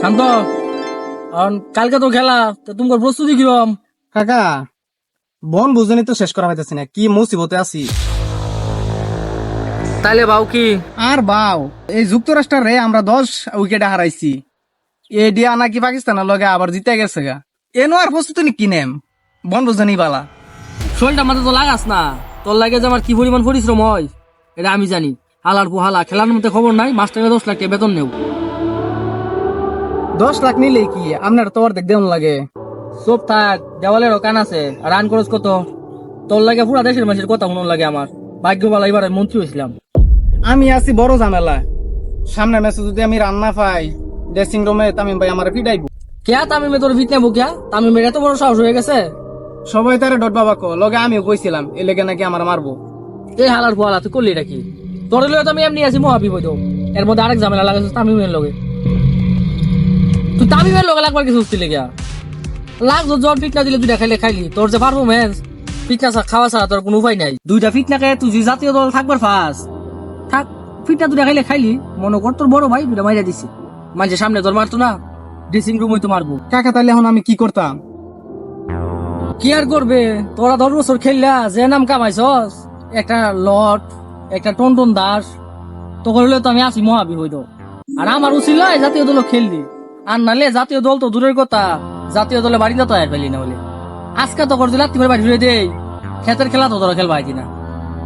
শান্ত। কালকে তো খেলা তো তোমার প্রস্তুতি কিরম? কাকা বন বুঝনি তো শেষ করা হইতেছে না কি মুসিবতে আছি? তাইলে বাউ কি? আর বাও এই যুক্তরাষ্ট্রের রে আমরা দশ উইকেটে হারাইছি। ইন্ডিয়া নাকি পাকিস্তানের লগে আবার জিতে গেছে গা। এনো আর প্রস্তুতি নি কিনেম বন বুঝনি বালা। শরীরটা মাথা তো লাগাস না। তোর লাগে যে আমার কি পরিমাণ পরিশ্রম হয় এটা আমি জানি। হালার পোহালা খেলার মধ্যে খবর নাই মাস্টারে দশ লাখ টাকা বেতন নেব দশ লাখ নিলে কি? আপনার তো অর্ধেক দেওয়ান লাগে। সব থাক দেওয়ালের কান আছে। রান খরচ কত? তোর লাগে পুরা দেশের মানুষের কথা মনে লাগে আমার। ভাগ্যবালা এবার মন্ত্রী হয়েছিলাম আমি আছি বড় ঝামেলা সামনে ম্যাচে যদি আমি রান্না পাই ড্রেসিং রুমে তামিম ভাই আমার পিটাইব। কেয়া তামিমে তোর ফিট নেব কেয়া তামিমের এত বড় সাহস হয়ে গেছে? সবাই তারে ডট বাবা কো লগে আমিও কইছিলাম এ লেগে নাকি আমার মারবো। এই হালার পোহালা তুই করলি এটা কি? তোর লগে তো আমি এমনি আছি মহাবিপ হইতো এর মধ্যে আরেক ঝামেলা লাগাইছিস তামিমের লগে। তুই তামিমের লগে লাগবার কিছু ছিল গিয়া। লাগতো জ্বর ফিট না দিলে দুইটা খাইলে খাইলি। তোর যে পারফরমেন্স ফিট না খাওয়া ছাড়া তোর কোনো উপায় নাই। দুইটা ফিট না তুই জাতীয় দল থাকবার ফার্স্ট থাক ফিট না দুইটা খাইলে খাইলি। মনে কর তোর বড় ভাই দুইটা মাইরা দিছি। মাঝে সামনে তোর মারতো না ড্রেসিং রুম হইতো মারবো। কাকা তাহলে এখন আমি কি করতাম? কি আর করবে? তোরা দশ বছর খেললা যে নাম কামাইছস একটা লট একটা টনটন দাস তো করলে তো আমি আছি মহাবি হইত। আর আমার উচিত নয় জাতীয় দল খেললি। আর নালে জাতীয় দল তো দূরের কথা। জাতীয় দলে বাড়ি তো আর পেলি না বলে। আজকে তো করে দিলা তুমি বাড়ি দেই খেতের খেলা তো তোরা খেলবা না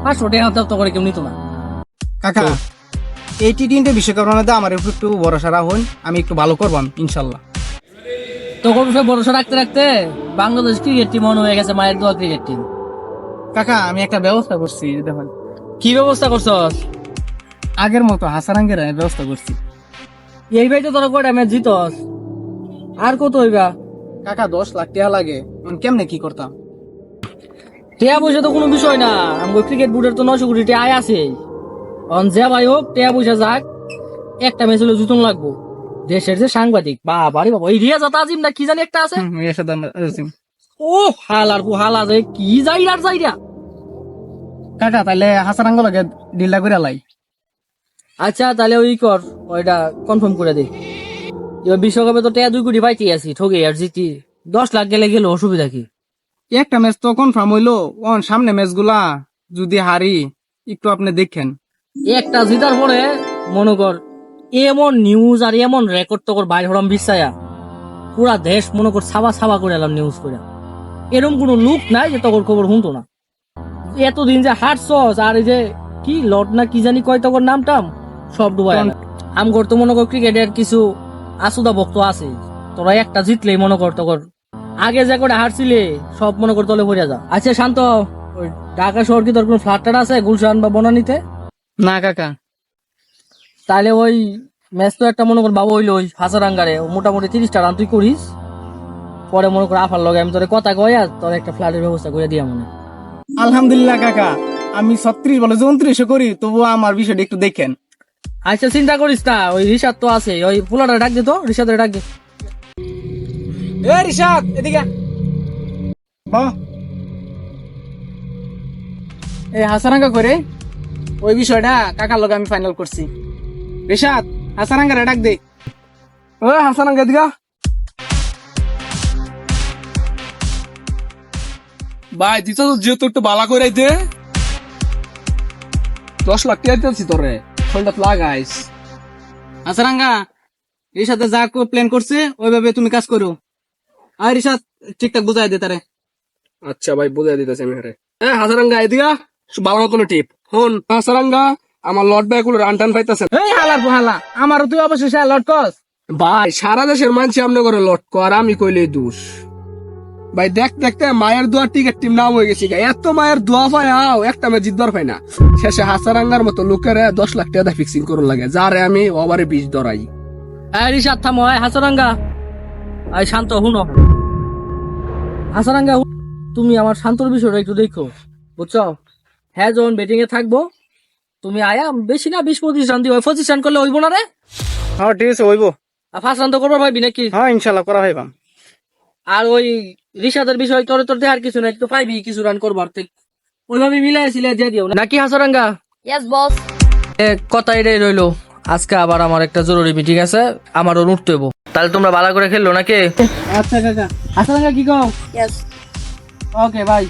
পাঁচশো টাকা তো করে কেউ নিত না। কাকা এই টি টোয়েন্টি বিশ্বকাপ রানাতে আমার একটু একটু ভরসা রাখুন আমি একটু ভালো করবাম ইনশাল্লাহ তখন সে ভরসা রাখতে রাখতে বাংলাদেশ ক্রিকেট টিম মনে হয়ে গেছে মায়ের দোয়া ক্রিকেট টিম কাকা আমি একটা ব্যবস্থা করছি দেখুন। কি ব্যবস্থা করছস? আগের মতো হাসারাঙ্গের ব্যবস্থা করছি। এই ভাই তো তোরা কয়টা ম্যাচ জিতস? আর কত হইবা? কাকা দশ লাখ টাকা লাগে। কেমনে কি করতাম? টেয়া পয়সা তো কোনো বিষয় না। আমাকে ক্রিকেট বোর্ডের তো নশো কোটি টাকা আয় আছে। অন যে ভাই হোক টেয়া পয়সা যাক একটা ম্যাচ হলে জুতন লাগবো। দেশের যে সাংবাদিক বাবা রে বাবা এই রিয়া জাতা আজিম না কি জানি একটা আছে? আমরা- এরকম। ও হালার পু হালা যে কি যাই আর যাই কাকা তাহলে হাসারাঙ্গ লাগে ডিলটা করে লাই। আচ্ছা তাহলে ওই কর ওইটা কনফার্ম করে দে। এবার বিশ্বকাপে তো টেয়া দুই কোটি পাইতে আছি ঠকে আর জিতি। দশ লাখ গেলে গেল অসুবিধা কি? একটা ম্যাচ তো কনফার্ম হইল অন সামনে ম্যাচগুলা যদি হারি একটু আপনি দেখেন। একটা জিতার পরে মনে কর এমন নিউজ আর এমন রেকর্ড তো কর বাইর হরাম বিশ্বায়া পুরা দেশ মনে কর ছাবা ছাবা করে এলাম নিউজ করে এরকম কোনো লুক নাই যে তখন খবর শুনতো না। এতদিন যে হারছস আর এই যে কি লট না কি জানি কয় তখন নামটাম সব ডুবাই আমগর তো মনে কর ক্রিকেটের কিছু আসুদা ভক্ত আছে। তোরা একটা জিতলেই মনে কর তখন। আগে যে করে হারছিলে সব মনে কর তলে পড়ে যা। আচ্ছা শান্ত ঢাকা শহর কি তোর কোনো ফ্ল্যাট আছে? গুলশান বা বনানিতে? না কাকা। তাহলে ওই ম্যাচ তো একটা মনে কর বাবু হইল ওই হাসারাঙ্গারে। মোটামুটি তিরিশটা রান তুই করিস। পরে মনে কর আফার লগে আমি তোর কথা কয়া তোর একটা ফ্ল্যাটের ব্যবস্থা করে দিয়া মনে। আলহামদুলিল্লাহ কাকা। আমি ছত্রিশ বলে উনত্রিশে করি তবুও আমার বিষয়টা একটু দেখেন। আচ্ছা চিন্তা করিস না ওই রিসাদ তো আছে ওই ফুলাটা ডাক দে তো রিসাদের ডাক দে। এ রিশাদ এদিকে বাহ এই হাসারাঙ্গা করে ওই বিষয়টা কাকার লগে আমি ফাইনাল করছি। রিশাদ হাসারাঙ্গা ডাক দে। ও হাসারাঙ্গা দিগা ভাই দিতে তো যেহেতু একটু বালা করে দে। দশ লাখ টাকা দিতেছি তোরে। শরীরটা লাগাইস। হাসারাঙ্গা রিশাদে যা প্ল্যান করছে ওইভাবে তুমি কাজ করো। আর রিশাদ ঠিকঠাক বুঝাই দে তারে। আচ্ছা ভাই বুঝাই দিতেছি আমি হারে। হ্যাঁ হাসারাঙ্গা এদিকা বালা মতন টিপ হন হাসারাঙ্গা আমার লট ব্যাগগুলো রান টান পাইতেছে এই হালার পোহালা আমারও তুই অবশেষে লট কস ভাই সারা দেশের মানুষ আমনে করে লট কর আমি কইলে দোষ। ভাই দেখ দেখতে মায়ের দোয়া টিকেট টিম নাম হয়ে গেছি গা। এত মায়ের দোয়া পায় আও একটা ম্যাচ জিতবার পাই না। শেষে হাসারাঙ্গার মতো লোকের দশ লাখ টাকা ফিক্সিং করুন লাগে। যারে আমি ওভারে বিষ ধরাই। এই রিসাদ থামো এই হাসারাঙ্গা। এই শান্ত হুনো হাসারাঙ্গা তুমি আমার শান্তর বিষয়টা একটু দেখো বুঝছ? হ্যাঁ যখন ব্যাটিং এ থাকব তুমি আয়া বেশি না বিশ পঁচিশ রান দিও। পঁচিশ রান করলে হইব না রে? হ্যাঁ ঠিক আছে হইব। আর ফার্স্ট রান তো করবার ভাবি নাকি? হ্যাঁ ইনশাল্লাহ করা হইবাম আর ওই রিসাদের বিষয় তোর তোর দেহার কিছু নাই তো পাইবি কিছু রান করবার ঠিক। ওইভাবে মিলাইছিলে দিয়ে দিও নাকি হাসরাঙ্গা? ইয়েস বস এ কথা এটাই রইল। আজকে আবার আমার একটা জরুরি মিটিং আছে? আমারও উঠতে হবে তাহলে তোমরা ভালো করে খেললো নাকি? আচ্ছা কাকা। হাসরাঙ্গা কি কও? Yes okay bye